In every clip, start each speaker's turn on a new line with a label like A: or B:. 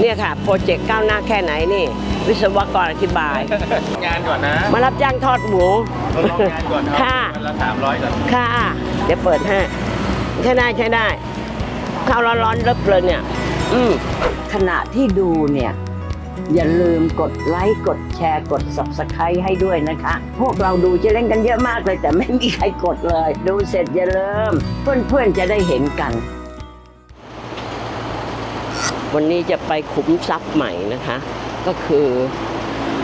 A: เนี่ยค่ะโปรเจกต์ก้าวหน้าแค่ไหนนี่ วิศวกรอธิบาย
B: งานก่อนนะ
A: มารับจ้างทอดหมู
B: ทดลองงานก่อนเอา
A: ค่ะ
B: วันละสามร้อยก่อน
A: ค่ะ เดี๋ยวเปิดให้ใช้ได้ใช้ได้ข้าวร้อนๆเลิฟเลยเนี่ย อืม
C: ขณะที่ดูเนี่ย อย่าลืมกดไลค์กดแชร์กด subscribe ให้ด้วยนะคะ พวกเราดูเจะเล่นกันเยอะมากเลย แต่ไม่มีใครกดเลย ดูเสร็จอย่าลืมเพื่อนๆจะได้เห็นกัน
A: วันนี้จะไปขุมทรัพย์ใหม่นะคะ ก็คือ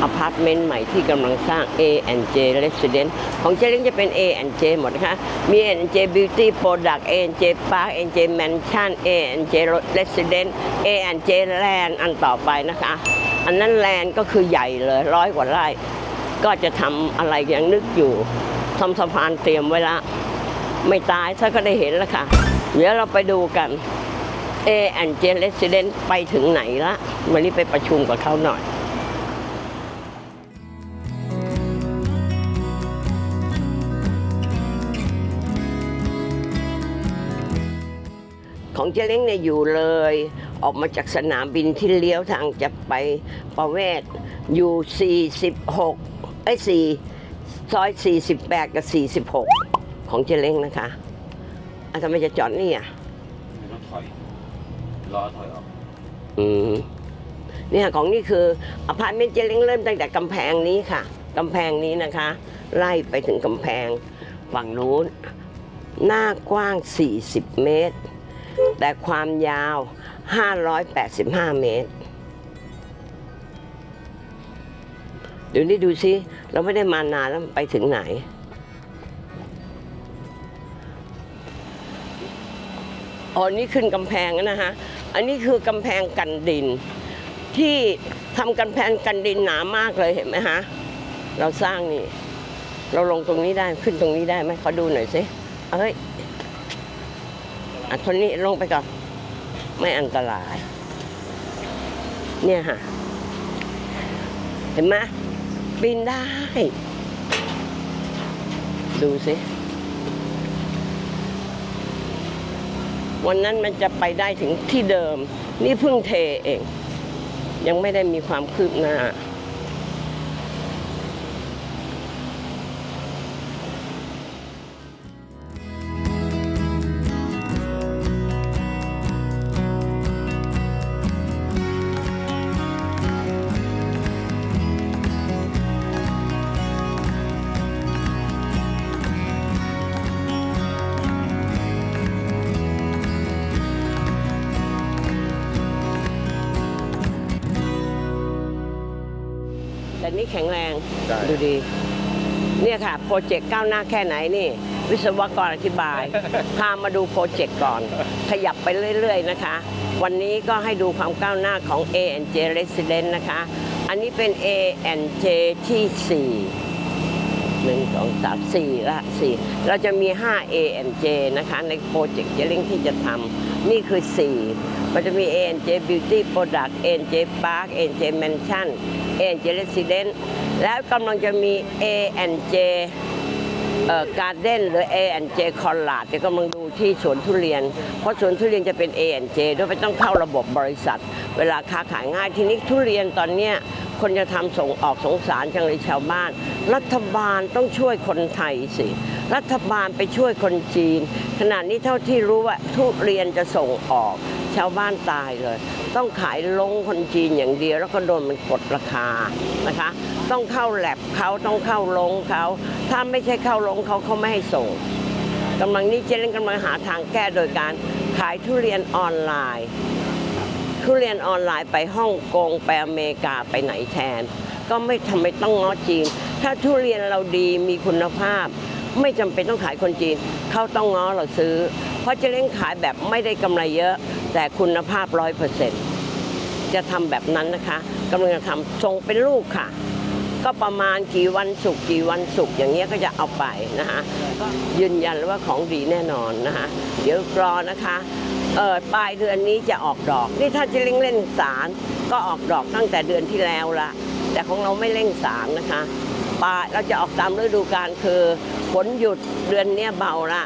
A: อพาร์ตเมนต์ใหม่ที่กำลังสร้าง A&J Residence ของเจเล้งจะเป็น A&J หมดนะคะมี A&J Beauty Product A&J Park A&J Mansion A&J Residence A&J Land อันต่อไปนะคะ อันนั้นแลนด์ก็คือใหญ่เลยร้อยกว่าไร่ ก็จะทำอะไรย่างนึกอยู่ทำสะพานเตรียมไว้ละ ไม่ตายถ้าก็ได้เห็นแล้วค่ะ เดี๋ยวเราไปดูกัน เอแอนเจเลสเดนไปถึงไหนละวันนี้ไปประชุมกับเขาหน่อยของเจเล้งเนี่ยอยู่เลย ออกมาจากสนามบินที่เลี้ยวทางจะไปประเวศอยู่46ไอ้4ซอย 48 กับ 46 ของเจเล้งนะคะอะทำไมจะจอดนี่อะ
B: รอถอยออก
A: อืมเนี่ยของนี่คืออพาร์ตเมนต์เจเล้งเริ่มตั้งแต่กำแพงนี้ค่ะกำแพงนี้นะคะ ไล่ไปถึงกำแพงฝั่งนู้น หน้ากว้าง 40 เมตร แต่ความยาว 585 เมตร เดี๋ยวนี้ดูซิ เราไม่ได้มานานแล้วไปถึงไหน อ๋อนี่ขึ้นกำแพงแล้วนะฮะ อันนี้คือกำแพงกันดิน ที่ทำกำแพงกันดินหนามากเลยเห็นไหมฮะ เราสร้างนี่ เราลงตรงนี้ได้ขึ้นตรงนี้ได้ไหมขอดูหน่อยสิเอ้ยอะทนนี้ลงไปก่อน ไม่อันตราย เนี่ยฮะเห็นไหมปีนได้ ดูสิ วันนั้นมันจะไปได้ถึงที่เดิม นี่เพิ่งเทเอง ยังไม่ได้มีความคืบหน้า
B: ด้
A: ดูดี เนี่ยค่ะโปรเจกต์ก้าวหน้าแค่ไหนนี่ วิศวกรอธิบาย พามาดูโปรเจกต์ก่อน ขยับไปเรื่อย ๆ นะคะ วันนี้ก็ให้ดูความก้าวหน้าของ A&J Residence นะคะ อันนี้เป็น A&J ที่ 4หนึ่งสองสามสี่ละสี่เราจะมี5 ANJ นะคะ ในโปรเจกต์เจลิงที่จะทำ นี่คือ 4 มันจะมี ANJ Beauty Product ANJ Park ANJ Mansion ANJ Residence แล้วกำลังจะมี ANJ เอ่อการ์เด้นหรือ A&J คอนลาดเดี๋ยวกำลังดูที่สวนทุเรียน เพราะสวนทุเรียนจะเป็น A&J ด้วยไม่ต้องเข้าระบบบริษัท เวลาค้าขายง่ายทีนี้ทุเรียนตอนเนี้ย คนจะทำส่งออกสงสารจังเลยชาวบ้าน รัฐบาลต้องช่วยคนไทยสิ รัฐบาลไปช่วยคนจีนขนาดนี้เท่าที่รู้ว่าทุเรียนจะส่งออกชาวบ้านตายเลย ต้องขายลงคนจีนอย่างเดียว แล้วก็โดนมันกดราคานะคะ ต้องเข้าแลบเขาต้องเข้าลงเขา ถ้าไม่ใช่เข้าลงเขาเขาไม่ให้ส่งกำลังนี้เจนกำลังหาทางแก้โดยการขายทุเรียนออนไลน์ ทุเรียนออนไลน์ไปฮ่องกงไปอเมริกาไปไหนแทน ก็ไม่ทำไมต้องง้อจีน ถ้าทุเรียนเราดีมีคุณภาพ ไม่จำเป็นต้องขายคนจีน เขาต้องง้อเราซื้อ เพราะจะเล่นขายแบบไม่ได้กำไรเยอะ แต่คุณภาพร้อยเปอร์เซ็นต์จะทำแบบนั้นนะคะกำลังจะทำส่งเป็นลูกค่ะ ก็ประมาณกี่วันสุกกี่วันสุกอย่างเงี้ยก็จะเอาไปนะคะยืนยันว่าของดีแน่นอนนะคะเดี๋ยวรอนะคะ เออปลายเดือนนี้จะออกดอก นี่ถ้าจะเร่งเล่นสารก็ออกดอกตั้งแต่เดือนที่แล้วละ แต่ของเราไม่เร่งสารนะคะปลายเราจะออกตามฤดูกาลคือฝนหยุดเดือนเนี้ยเบาละ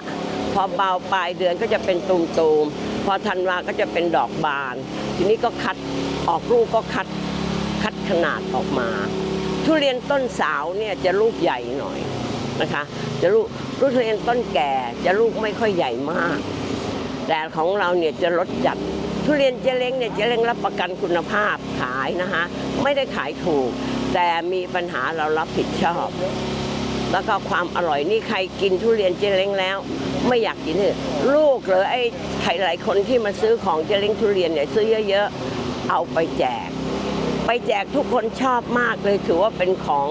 A: พอเบาปลายเดือนก็จะเป็นตูมๆพอธันวาก็จะเป็นดอกบาน ทีนี้ก็คัดออกลูกก็คัดคัดขนาดออกมา ทุเรียนต้นสาวเนี่ยจะลูกใหญ่หน่อยนะคะ จะลูกทุเรียนต้นแก่จะลูกไม่ค่อยใหญ่มาก แต่ของเราเนี่ยจะลดจัดทุเรียนเจเล้งเนี่ยเจเล้งรับประกันคุณภาพขายนะคะ ไม่ได้ขายถูก แต่มีปัญหาเรารับผิดชอบ แล้วก็ความอร่อยนี่ใครกินทุเรียนเจเล้งแล้ว ไม่อยากกินเลยลูกหรือไอ้ใครหลายคนที่มาซื้อของเจเล้งทุเรียนเนี่ยซื้อเยอะๆเอาไปแจก ไปแจกทุกคนชอบมากเลยถือว่าเป็นของ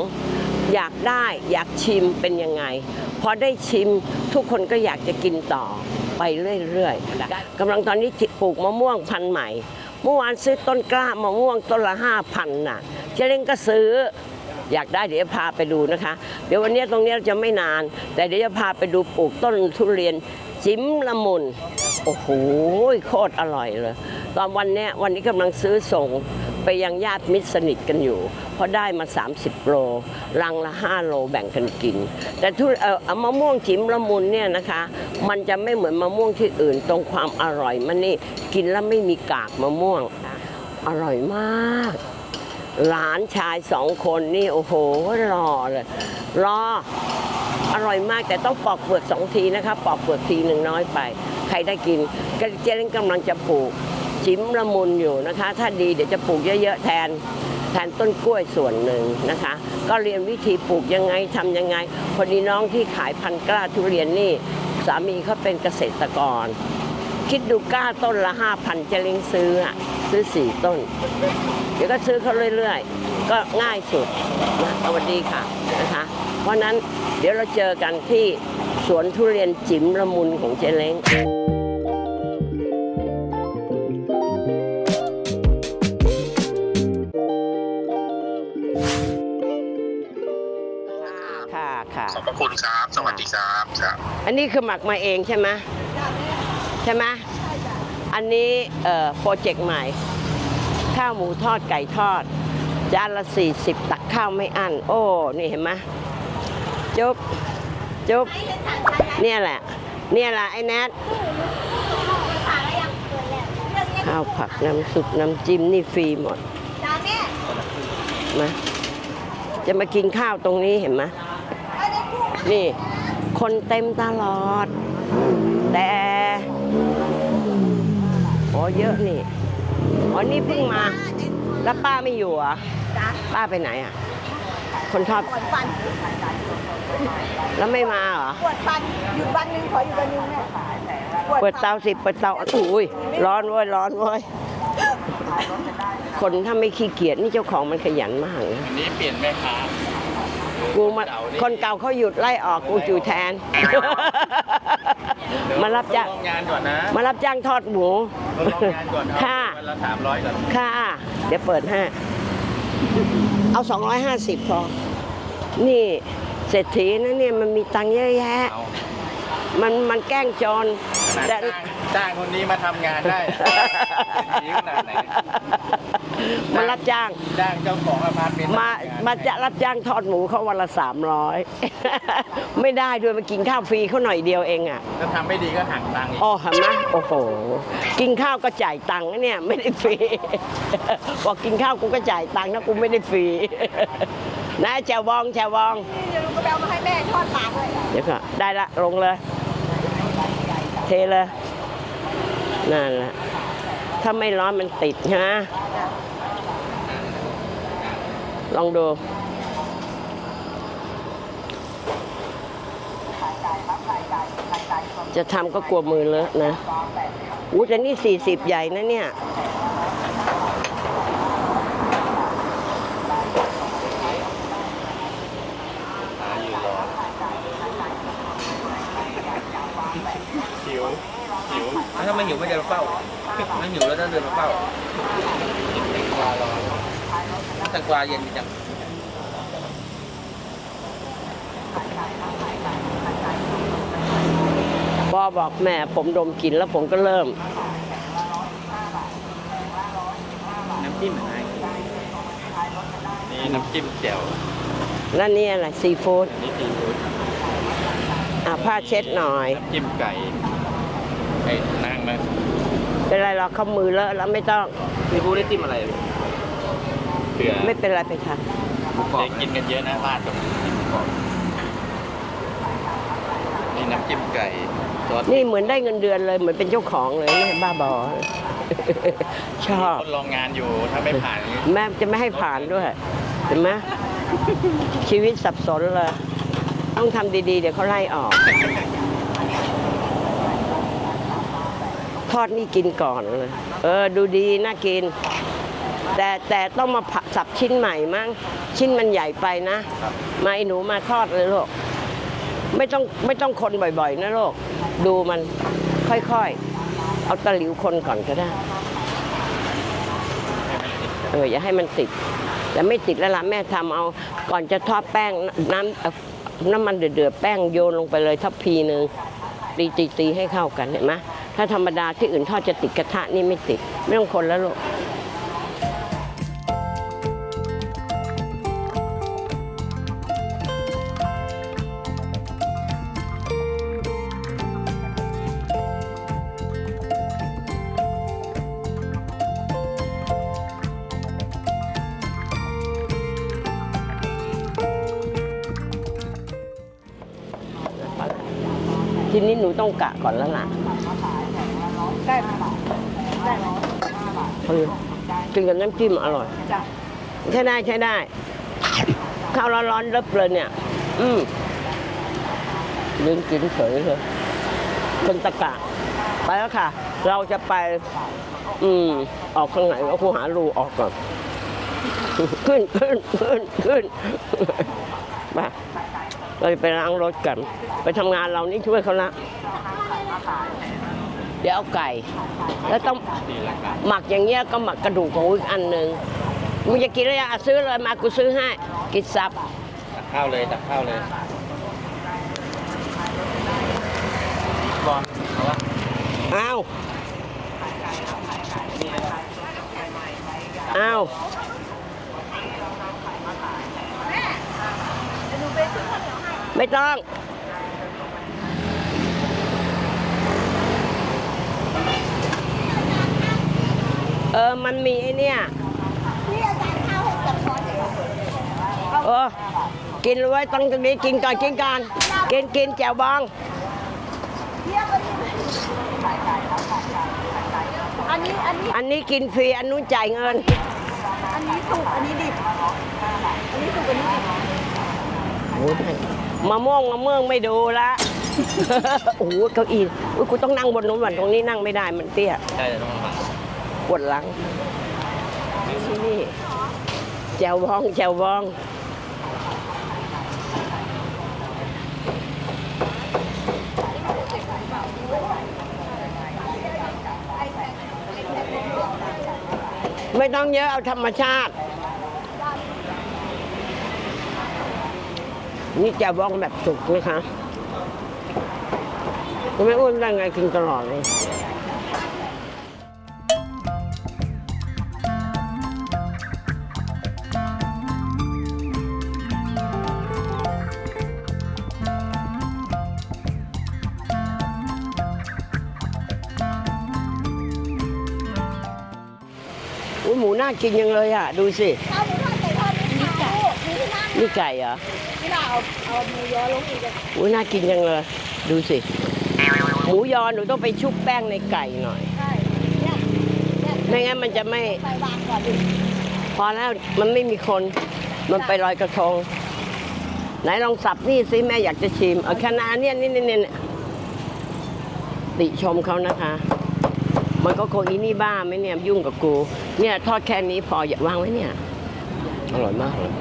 A: อยากได้อยากชิมเป็นยังไงพอได้ชิมทุกคนก็อยากจะกินต่อ ไปเรื่อยๆกำลังตอนนี้ปลูกมะม่วงพันธุ์ใหม่ เมื่อวานซื้อต้นกล้ามะม่วงต้นละห้าพันน่ะเจเล้งก็ซื้ออยากได้เดี๋ยวพาไปดูนะคะ เดี๋ยววันนี้ตรงนี้เราจะไม่นาน แต่เดี๋ยวจะพาไปดูปลูกต้นทุเรียนจิ้มละมุนโอ้โหโคตรอร่อยเลย ตอนวันเนี้ยวันนี้กำลังซื้อส่ง ไปยังญาติมิตรสนิทกันอยู่ เพราะได้มา 30 โลรังละ 5 โลแบ่งกันกิน แต่ทุเอ่อเอามะม่วงจิ้มละมุนเนี่ยนะคะ มันจะไม่เหมือนมะม่วงที่อื่น ตรงความอร่อยมันนี่กินแล้วไม่มีกากมะม่วง อร่อยมาก หลานชายสองคนนี่โอ้โหรอเลยรออร่อยมากแต่ต้องปอกเปลือกสองทีนะคะ ปอกเปลือกทีหนึ่งน้อยไป ใครได้กินก็เจเล้งกำลังจะปลูก จิ้มละมุนอยู่นะคะ ถ้าดีเดี๋ยวจะปลูกเยอะๆแทน แทนต้นกล้วยส่วนหนึ่งนะคะ ก็เรียนวิธีปลูกยังไงทำยังไง พอดีน้องที่ขายพันกล้าทุเรียนนี่ สามีเขาเป็นเกษตรกร คิดดูกล้าต้นละห้าพันเจเล้งซื้ออะซื้อสี่ต้น เดี๋ยวก็ซื้อเขาเรื่อยๆ ก็ง่ายสุดนะสวัสดีค่ะนะคะ เพราะนั้นเดี๋ยวเราเจอกันที่สวนทุเรียนจิ๋มละมุนของเจเล้ง ค่ะ
D: ขอบพระคุณครับ สวัสดีครับครับ
A: อันนี้คือหมักมาเองใช่ไหมใช่ไหมอันนี้เอ่อโปรเจกต์ใหม่ ข้าวหมูทอดไก่ทอด จานละ40ตักข้าวไม่อั้นโอ้ นี่เห็นไหมจุ๊บจุ๊บเนี่ยแหละ เนี่ยแหละไอ้แนทข้าวผักน้ำซุปน้ำจิ้มนี่ฟรีหมดมาจะมากินข้าวตรงนี้เห็นไหม นี่ คนเต็มตลอด แต่โอ้เยอะนี่อ๋อนี่เพิ่งมา แล้วป้าไม่อยู่เหรอะ
E: จ้ะ
A: ป้าไปไหนอะ คนชอบ
E: ปวดฟัน
A: แล้วไม่มาเหรอ
E: ปวดฟันหยุดวันหนึ่งขออยู่วันหนึ่งเนี่ยปว
A: เปิด
E: ฟัน
A: เตาสิเปิดเตาอุ้ยร้อนเว้ยร้อนเว้ยคนถ้าไม่ขี้เกียจนี่เจ้าของมันขยันมากนะ
B: อันนี้เปลี่ยนแม่ค้า
A: กูมาคนเก่าเขาหยุดไล่ออกกูอยู่แทน มารับจ้าง
B: ทดลองงานก่อนนะ
A: มารับจ้างทอดหมู
B: ทดลองงานก่อนเอา
A: ค่ะ
B: วันละสามร้อยก่อน
A: ค่ะ เดี๋ยวเปิดให้เอา250พอ นี่เศรษฐีนะเนี่ยมันมีตังค์เยอะแยะ
B: เอา
A: มันมันแกล้งจร
B: ขนาด
A: แต่
B: จ้างจ้างคนนี้มาทำงานได้ดีขนาดไหน
A: มารับจ้าง
B: จ้างเจ้าของอพาร์ตเมนต์
A: มา
B: ทำงน
A: มาจะรับจ้างทอดหมูเขาวันละสามร้อยไม่ได้ด้วยมากินข้าวฟรีเขาหน่อยเดียวเองอะ
B: ถ้าทำไม่ดีก็หักตังค์อีก
A: อ๋อเห็นไหมโอ้โห กินข้าวก็จ่ายตังค์นะเนี่ยไม่ได้ฟรีบอกกินข้าวกูก็จ่ายตังค์นะกูไม่ได้ฟรีนะแจวบองแจวบอง
E: นี่เดี๋ยวลุงก็ไปเอามาให้แม่ทอดปลาด้วย
A: เดี๋ยวก่อนได้ละลงเลย เทเลย นั่นแหละ ถ้าไม่ร้อนมันติดใช่ไหมลองดูจะทำก็กลัวมือเลอะนะอู้แต่นี่สี่สิบใหญ่นะเนี่ย
B: หิวหิว ถ้าไม่หิวไม่จะมาเฝ้าไม่หิวแล้วต้องเดินมาเฝ้าแตงกวาเย็นดีจัง
A: พ่อบอกแม่ผมดมกลิ่นแล้วผมก็เริ่ม
B: น้ำจิ้มอะไรนี่น้ำจิ้มแจ่ว
A: แล้วนี่อะไรซีฟู้ด
B: อันนี้ซีฟู้ด
A: อะผ้าเช็ดหน่อย
B: น้ำจิ้มไก่ ไอ้นางนะ
A: เป็นไรหรอกเขามือเลอะแล้วไม่ต้อง
B: พี่พูดได้จิ้มอะไรเผื่อ
A: ไม่เป็นไรไปค่ะ
B: หมูกรอบกินกันเยอะนะบ้านกับหมูกรอบนี่น้ำจิ้มไก่ซอส
A: นี่เหมือนได้เงินเดือนเลยเหมือนเป็นเจ้าของเลยเนี่ยบ้าบอ ชอบ
B: คนรองงานอยู่ถ้าไม่ผ่านนี่
A: แม่จะไม่ให้ผ่านด้วยเห็นไหมชีวิตสับสนเลย ต้องทำดีๆ เดี๋ยวเขาไล่ออก ทอดนี่กินก่อนเลย เออ ดูดีน่ากิน แต่แต่ต้องมาผัดสับชิ้นใหม่มั้งชิ้นมันใหญ่ไปนะมาไอ้หนูมาทอดเลยลูกไม่ต้องไม่ต้องคนบ่อยๆ นะลูกดูมันค่อยๆ เอาตะหลิวคนก่อนก็ได้ เอออย่าให้มันติด แต่ไม่ติดแล้วล่ะแม่ทำเอาก่อนจะทอดแป้งน้ำน้ำมันเดือดๆแป้งโยนลงไปเลยทัพพีหนึ่งตีตีตีให้เข้ากันเห็นไหม ถ้าธรรมดาที่อื่นทอดจะติดกระทะนี่ไม่ติด ไม่ต้องคนแล้วลูกทีนี้หนูต้องกะก่อนแล้วล่ะ
E: ได้ไหมได้ไหม
A: เออกินกับน้ำจิ้มอร่อย
E: จ้ะ
A: ใช้ได้ใช้ได้ ข้าวร้อนๆเลิบเลยเนี่ย อืมยืนกินเฉยเลยคนตะกะ ไปแล้วค่ะ เราจะไป อืม ออกข้างไหนเราคงหารูออกก่อน ขึ้นขึ้นขึ้นขึ้นไปเราจะไปล้างรถกัน ไปทำงานเรานี่ช่วยเขาละ เดี๋ยวเอาไก่ แล้วต้อง
B: ดีหลักการ
A: หมักอย่างเงี้ยก็หมักกระดูกของอีกอันหนึ่งมึงจะกินอะไรอะซื้อเลยมากูซื้อให้กินซับ
B: ตักข้าวเลยตักข้าวเลยบอลเอาวะ
A: อ้าวอ้าวไม่ต้อง เออ มันมีไอ้เนี่ย
E: พี่อาจารย์ข้าวให้กับช้อนเดียว
A: เออ กินไว้ต้องตรงนี้กินก่อนกินก่อนกินกินแจ่วบอง
E: เทียบกันดิอันนี้อันนี้
A: อันนี้กินฟรี อันนู้นจ่ายเงิน
E: อันนี้สุกอันนี้ดิบ อันนี้สุกอันนี้ดิบ
A: โอ้ยมะม่วงมะเมืองไม่ดูละ โอ้โหเก้าอี้อุ๊ยกูต้องนั่งบนนู้นวันตรงนี้นั่งไม่ได้มันเตี้ย
B: ใช่ต้องระวัง
A: ปวดหลังที่นี่แจวบองแจวบอง ไม่ต้องเยอะเอาธรรมชาติ นี่แจวบองแบบสุกนะคะไม่อ้วนได้ไงกินตลอดเลย น่ากินยังเลยอะ ดูสิ
E: ข้าวหมูทอดไก่ทอดนี่ไก่มีที่นั่ง
A: นี่ไก่เหรอ
E: ที่เราเอาเอาหมูยอลงอีกอะ
A: อุ้ยน่ากินยังเลยดูสิหมูยอหนูต้องไปชุบแป้งในไก่หน่อย
E: ใช่เนี่ยเนี่ย
A: ไม่งั้นมันจะไม่
E: ไปวางก่อนดิ
A: พอแล้วมันไม่มีคนมันไปลอยกระทงไหนลองสับนี่สิแม่อยากจะชิมเอาคณะเนี่ยนี่นี่นี่ติชมเขานะคะ มันก็คงอีนี่บ้าไหมเนี่ยยุ่งกับกู เนี่ยทอดแค่นี้พออย่าวางไว้เนี่ย อร่อยมากเลย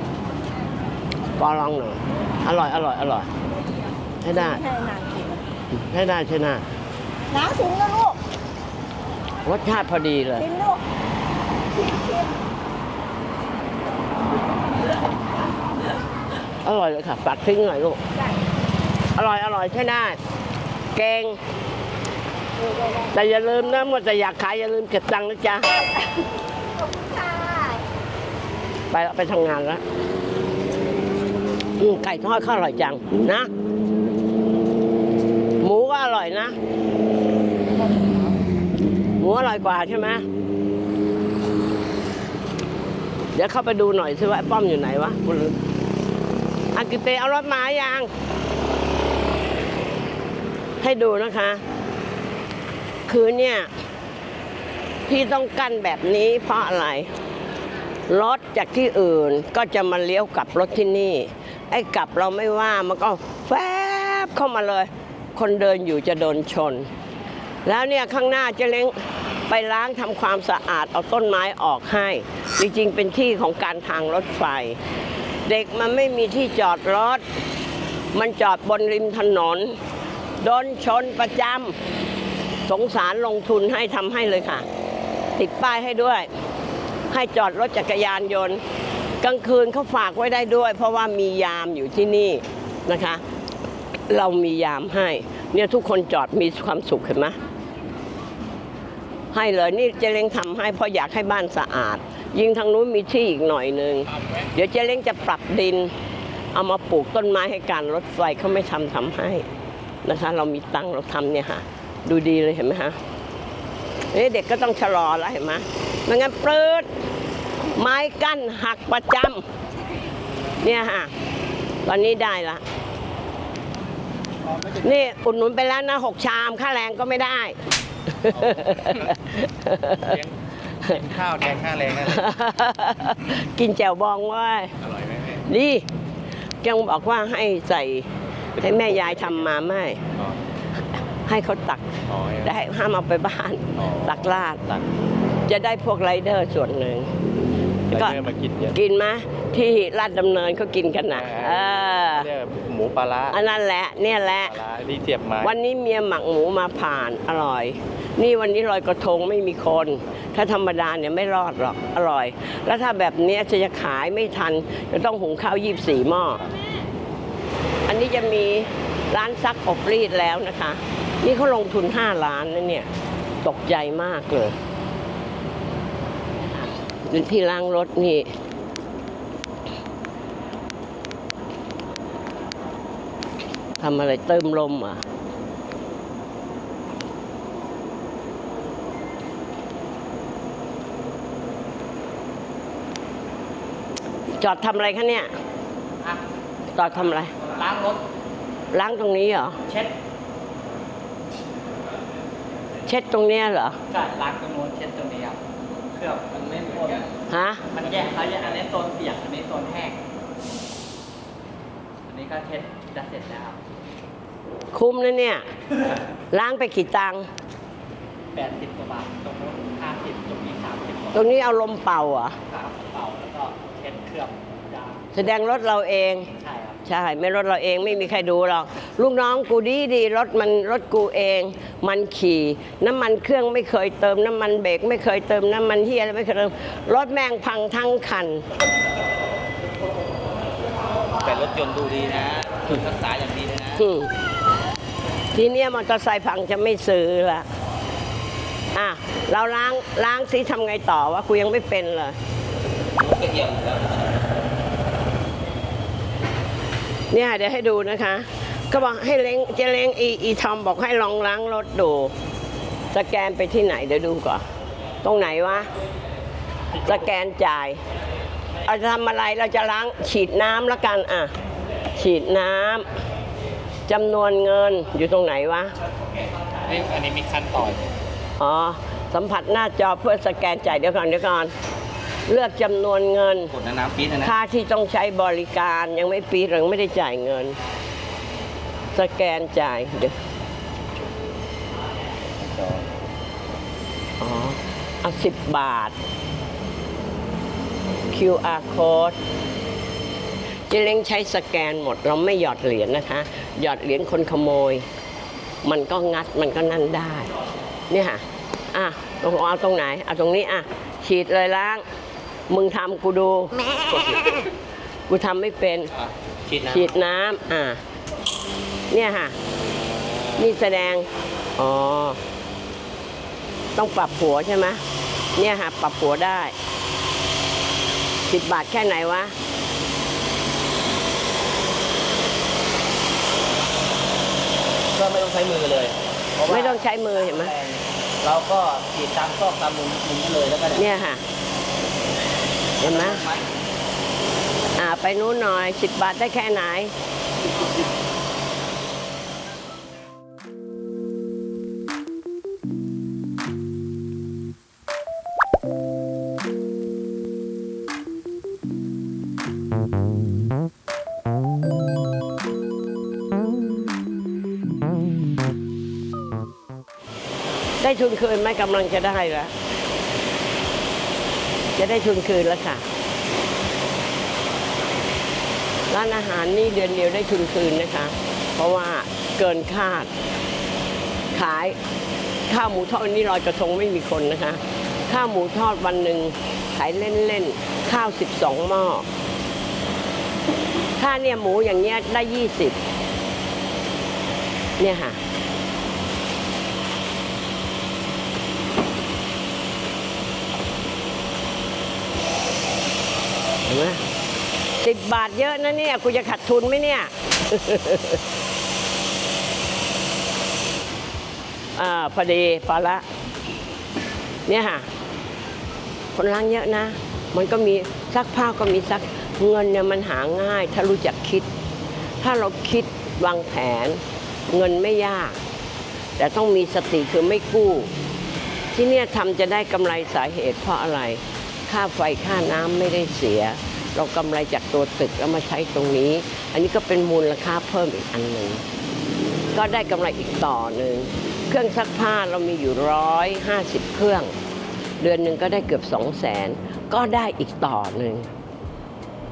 A: ปอลองหน่อยอร่อยอร่อยอร่อยใช่ได้
E: ให้นางกิน
A: ใช่ได้ใช่ได้
E: น้ำถึงแล้วลูก
A: รสชาติพอดีเลย
E: กินลูกชิมชิม
A: อร่อยเลยค่ะฝากทิ้งหน่อยลูก อร่อยอร่อยใช่ได้เก่ง แต่อย่าลืมนะว่าจะอยากขายอย่าลืมเก็บตังค์นะจ๊ะไปแล้วไปทำงานแล้วไก่ทอดข้าวอร่อยจังนะ หมูก็อร่อยนะ หมูอร่อยกว่าใช่ไหมเดี๋ยวเข้าไปดูหน่อยสิว่าป้อมอยู่ไหนวะกูลืมอากิเตเอารถมายัง ให้ดูนะคะ คือเนี่ย พี่ต้องกั้นแบบนี้เพราะอะไร รถจากที่อื่นก็จะมาเลี้ยวกลับรถที่นี่ ไอ้กลับเราไม่ว่ามันก็แฟบเข้ามาเลย คนเดินอยู่จะโดนชน แล้วเนี่ยข้างหน้าจะเล้งไปล้างทำความสะอาดเอาต้นไม้ออกให้ จริงๆเป็นที่ของการทางรถไฟ เด็กมันไม่มีที่จอดรถ มันจอดบนริมถนน โดนชนประจำ สงสารลงทุนให้ทำให้เลยค่ะ ติดป้ายให้ด้วย ให้จอดรถจักรยานยนต์ กลางคืนเขาฝากไว้ได้ด้วย เพราะว่ามียามอยู่ที่นี่นะคะ เรามียามให้ เนี่ยทุกคนจอดมีความสุขเห็นไหมให้เลยนี่เจเล้งทำให้เพราะอยากให้บ้านสะอาด ยิงทางนู้นมีที่อีกหน่อยหนึ่งเดี๋ยวเจเล้งจะปรับดิน เอามาปลูกต้นไม้ให้การรถไฟเขาไม่ทำทำให้นะคะ เรามีตังเราทำเนี่ยค่ะ ดูดีเลยเห็นไหมฮะนี่เด็กก็ต้องชะลอแล้วเห็นไหมไม่งั้นปลื้ดไม้กั้นหักประจำเนี่ยค่ะตอนนี้ได้ละนี่อุดหนุนไปแล้วนะหกชามค่าแรงก็ไม่ได้
B: เลี้ยงกินข้าวแทนค่าแรงนั่นแหละ
A: กินแจ่วบองเว้ย
B: อร่อยไหมแม่
A: ดียังบอกว่าให้ใส่ให้แม่ยายทำมาไม่
B: อ๋อ
A: ให้เขาตัก
B: อ๋อ
A: ได้ห้ามเอาไปบ้าน
B: อ๋อ
A: ตักลาด
B: ตัก
A: จะได้พวกไรเดอร์ส่วนหนึ่ง
B: แล้ว
A: ก็
B: ก็มากินเยอะ
A: กินไหมที่ลาดดำเนินเขากินกันนะเออ
B: เรียกหมูปลาร้า
A: อันนั้นแหละเนี่ยแหละ
B: ปลาร้าที่เสียบไม้
A: วันนี้เมียหมักหมูมาผ่านอร่อย นี่วันนี้ลอยกระทงไม่มีคน ถ้าธรรมดาเนี่ยไม่รอดหรอกอร่อย แล้วถ้าแบบเนี้ยจะจะขายไม่ทัน จะต้องหุงข้าวยีบสี่หม้ออันนี้จะมีร้านซักอบรีดแล้วนะคะ นี่เขาลงทุน5ล้านนะเนี่ย ตกใจมากเลยที่ล้างรถนี่ทำอะไรเติมลมอะ จอดทำอะไรคะเนี่ย
F: อะ
A: จอดทำอะไร
F: ล้างรถ
A: ล้างตรงนี้เหรอ
F: เช็ด
A: เช็ดตรงเนี้ยเหรอ
F: ก็ล้างตรงโน้นเช็ดตรงนี้ครับเครื่องมันไม่พ่น
A: ฮะ
F: มันแยกเขาแยกอันนี้โซนเปียกอันนี้โซนแห้งอันนี้ก็เช็ดจะเสร็จแล้วครับ
A: คุ้มนะเนี่ย ล้างไปกี่ตังค์
F: แปดสิบกว่าบาทตรงโน้นห้าสิบตรงนี้สามสิบกว่า
A: ตรงนี้เอาลมเป่าเหรอะ
F: ครับเป่าแล้วก็เช็ดเครื่องยาง
A: แสดงรถเราเอง
F: ใช่ครับ
A: ใช่ ไม่รถเราเองไม่มีใครดูหรอก ลูกน้องกูดีดีรถมันรถกูเอง มันขี่ น้ำมันเครื่องไม่เคยเติม น้ำมันเบรกไม่เคยเติม น้ำมันเฮียอะไรไม่เคยเติม รถแม่งพังทั้งคัน
B: แต่รถยนต์ดูดีนะจุดรักษาอย่างดีเลยนะ
A: อืมทีเนี้ยมอเตอร์ไซค์พังจะไม่ซื้อละอะเราล้างล้างซิทำไงต่อวะกูยังไม่เป็นเลย
B: รถก็เอี่ยมอยู่แล้ว
A: เนี่ยเดี๋ยวให้ดูนะคะ ก็บอกให้เล้งเจะเล้งอีอีทอมบอกให้ลองล้างรถดู สแกนไปที่ไหนเดี๋ยวดูก่อน ตรงไหนวะ สแกนจ่ายเอาจะทำอะไรเราจะล้างฉีดน้ำแล้วกันอะ ฉีดน้ำจำนวนเงินอยู่ตรงไหนวะ
B: นี่อันนี้มีขั้นตอน
A: อ๋อสัมผัสหน้าจอเพื่อสแกนจ่ายเดี๋ยวก่อนเดี๋ยวก่อน เลือกจำนวนเงิน
B: กดน้ำปี๊ดนะนะ
A: ค่าที่ต้องใช้บริการยังไม่ปีดหรือไม่ได้จ่ายเงิน สแกนจ่ายเดี๋ยวอ๋อเอาสิบบาท QR code เจเล้งใช้สแกนหมด เราไม่หยอดเหรียญนะคะ หยอดเหรียญคนขโมย มันก็งัดมันก็นั่นได้ เนี่ยค่ะ อะตรงเอาตรงไหน เอาตรงนี้อะฉีดเลยล้าง มึงทำกูดู กูทำไม่เป็น
B: อะฉีดน้ำ
A: ฉีดน้ำอ่า เนี่ยค่ะ นี่แสดง อ๋อ ต้องปรับหัวใช่ไหมเนี่ยค่ะ ปรับหัวได้ สิบบาทแค่ไหนวะ
B: ก็ไม่ต้องใช้มือเลยเพราะว่า
A: ไม่ต้องใช้มือเห็นไหม
B: แรงเราก็ฉีดตามซอกตามมุมมุมนี้เลยแล้วก็เนี่ย
A: เนี่ยค่ะ เห็นไหมอ่าไปนู้นหน่อยสิบบาทได้แค่ไหน ได้ทุนคืนไหมกำลังจะได้แล้ว จะได้ทุนคืนแล้วค่ะ ร้านอาหารนี่เดือนเดียวได้ทุนคืนนะคะ เพราะว่าเกินคาด ขายข้าวหมูทอดนี่ลอยกระทงไม่มีคนนะคะ ข้าวหมูทอดวันหนึ่งขายเล่นๆ ข้าว 12 หม้อถ้าเนี่ยหมูอย่างเงี้ยได้ 20 เนี่ยค่ะ ห็นไหมสิบบาทเยอะนะเนี่ยกูจะขาดทุนไหมเนี่ยอ่าพอดีพอละเนี่ยค่ะ คนล้างเยอะนะ มันก็มีซักผ้าก็มีซักเงินเนี่ยมันหาง่าย ถ้ารู้จักคิด ถ้าเราคิดวางแผน เงินไม่ยาก แต่ต้องมีสติคือไม่กู้ ที่เนี่ยทำจะได้กำไรสาเหตุเพราะอะไร ค่าไฟค่าน้ำไม่ได้เสีย เรากำไรจากตัวตึกแล้วมาใช้ตรงนี้ อันนี้ก็เป็นมูลค่าเพิ่มอีกอันหนึ่งก็ได้กำไรอีกต่อหนึ่งเครื่องซักผ้าเรามีอยู่ร้อยห้าสิบเครื่อง เดือนหนึ่งก็ได้เกือบสองแสนก็ได้อีกต่อหนึ่ง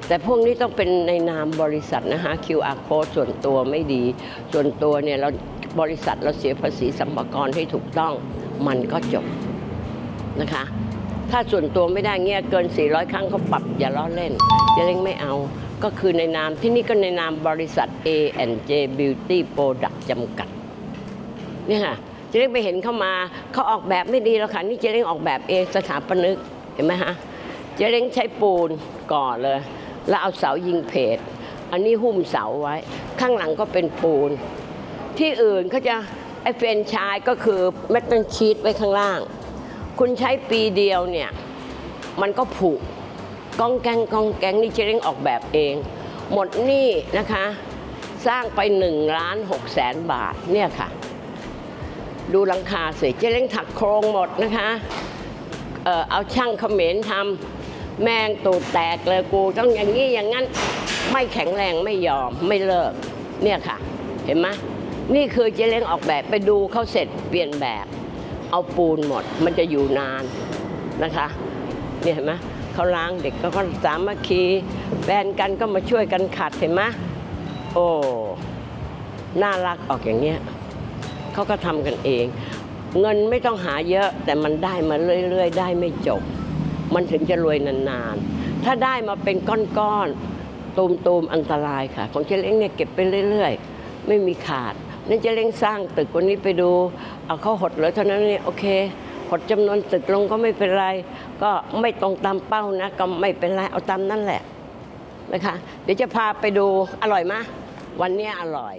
A: แต่พวกนี้ต้องเป็นในนามบริษัทนะคะ QR code ส่วนตัวไม่ดี ส่วนตัวเนี่ยเราบริษัทเราเสียภาษีสัมปากรให้ถูกต้องมันก็จบนะคะ ถ้าส่วนตัวไม่ได้เงี้ยเกิน 400 ครั้งเขาปรับอย่าล้อเล่นเจะเล้งไม่เอา ก็คือในนามที่นี่ก็ในนามบริษัท A&J Beauty Product จำกัดเนี่ยค่ะเจเล้งไปเห็นเข้ามาเขาออกแบบไม่ดีแล้วค่ะนี่เจเล้งออกแบบเองสถาปนิกเห็นไหมฮะเจเล้งใช้ปูนก่อนเลย แล้วเอาเสายิงเพจอันนี้หุ้มเสาไว้ ข้างหลังก็เป็นปูน ที่อื่นเขาจะไอเฟนชายก็คือเมทัลชีตไว้ข้างล่าง คุณใช้ปีเดียวเนี่ย มันก็ผุกองแกงกองแกงนี่เจเล้งออกแบบเอง หมดหนี่นะคะ สร้างไป1ล้าน6แสนบาทเนี่ยค่ะ ดูหลังคาสิเจเล้งถักโครงหมดนะคะเออเอาช่างเขมรทำแมงตูดแตกเลยกูต้องอย่างนี้อย่างนั้นไม่แข็งแรงไม่ยอมไม่เลิกเนี่ยค่ะ เห็นไหมนี่คือเจเล้งออกแบบไปดูเขาเสร็จเปลี่ยนแบบ เอาปูนหมด มันจะอยู่นานนะคะเนี่ยเห็นไหมเขาล้างเด็กก็สามัคคีแฟนกันก็มาช่วยกันขัดเห็นไหมโอ้น่ารักออกอย่างเงี้ยเขาก็ทำกันเอง เงินไม่ต้องหาเยอะแต่มันได้มาเรื่อย ๆ ได้ไม่จบ มันถึงจะรวยนานๆ ถ้าได้มาเป็นก้อนๆตูมๆอันตรายค่ะ ของเจเล้งเนี่ยเก็บไปเรื่อย ๆ ไม่มีขาด นั่นเจเล้งสร้างตึกวันนี้ไปดูเอาเขาหดเหลือเท่านั้นนี่โอเค หดจำนวนตึกลงก็ไม่เป็นไร ก็ไม่ตรงตามเป้านะ ก็ไม่เป็นไรเอาตามนั่นแหละนะคะเดี๋ยวจะพาไปดูอร่อยไหมวันนี้อร่อย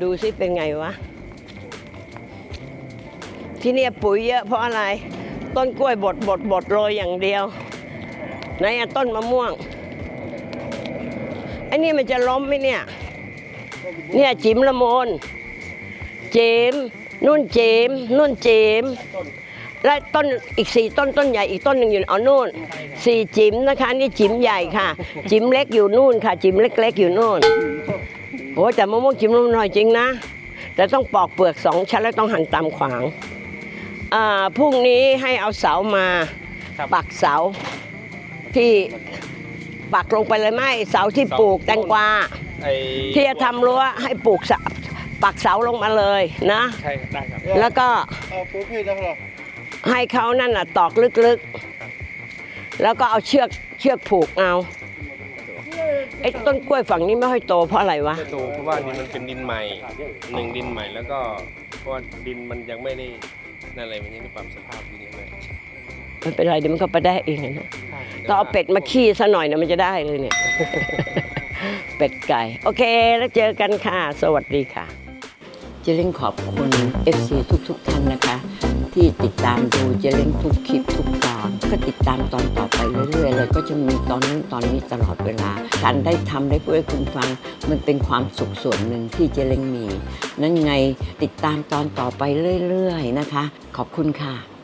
A: ดูซิเป็นไงวะ ที่เนี่ยปุ๋ยเยอะเพราะอะไร ต้นกล้วยบดบดบดโรยอย่างเดียวไหนต้นมะม่วงไอ้นี่มันจะล้มไหมเนี่ย เนี่ยจิมละมนเจมนุ่นเจมนุ่นเจมและต้นอีกสี่ต้นต้นใหญ่อีกต้นหนึ่งอยู่อ๋อนู่นสี่จิมนะคะนี่จิมใหญ่ค่ะ จิมเล็กอยู่นู่นค่ะ จิมเล็ก ๆ อยู่นู่นโอ้แต่มะม่วงจิมลงหน่อยจริงนะแต่ต้องปอกเปลือกสองชั้นแล้วต้องหั่นตามขวาง อ่าพรุ่งนี้ให้เอาเสามา
B: ครับ
A: ปักเสาที่ปักลงไปเลยไหมเสาที่ปลูกแตงกวา
B: ไอ้
A: ที่จะทำรั้วให้ปลูกเสาปักเสาลงมาเลยนะ
B: ใช่ได้ครับ
A: แล้วก็
F: เอาปุ๊บพี่แล้วเหรอ
A: ให้เขานั่นน่ะตอกลึกๆ แล้วก็เอาเชือกเชือกผูกเอาไอ้ต้นกล้วยฝั่งนี้ไม่ค่อยโตเพราะอะไรวะ
G: ไม่โตเพราะว่าดินมันเป็นดินใหม่หนึ่งดินใหม่แล้วก็เพราะว่าดินมันยังไม่ได้ นั่นอะไรมันยังไม่ปรับสภาพดินยังไง
A: ไม่เป็นไรเดี๋ยวมันก็ไปได้เองนะต้องเอาเป็ดมาขี้ซะหน่อยนะมันจะได้เลยเนี่ย เป็ดไก่ โอเค แล้วเจอกันค่ะ สวัสดีค่ะเจเล้งขอบคุณ FC ทุกๆทท่านนะคะ ที่ติดตามดูเจเล้งทุกคลิปทุกตอน ก็ติดตามตอนต่อไปเรื่อยๆเลยก็จะมีตอนนู้นตอนนี้ตลอดเวลาการได้ทำได้พูดให้คุณฟัง มันเป็นความสุขส่วนหนึ่งที่เจเล้งมี นั่นไงติดตามตอนต่อไปเรื่อยๆนะคะ ขอบคุณค่ะ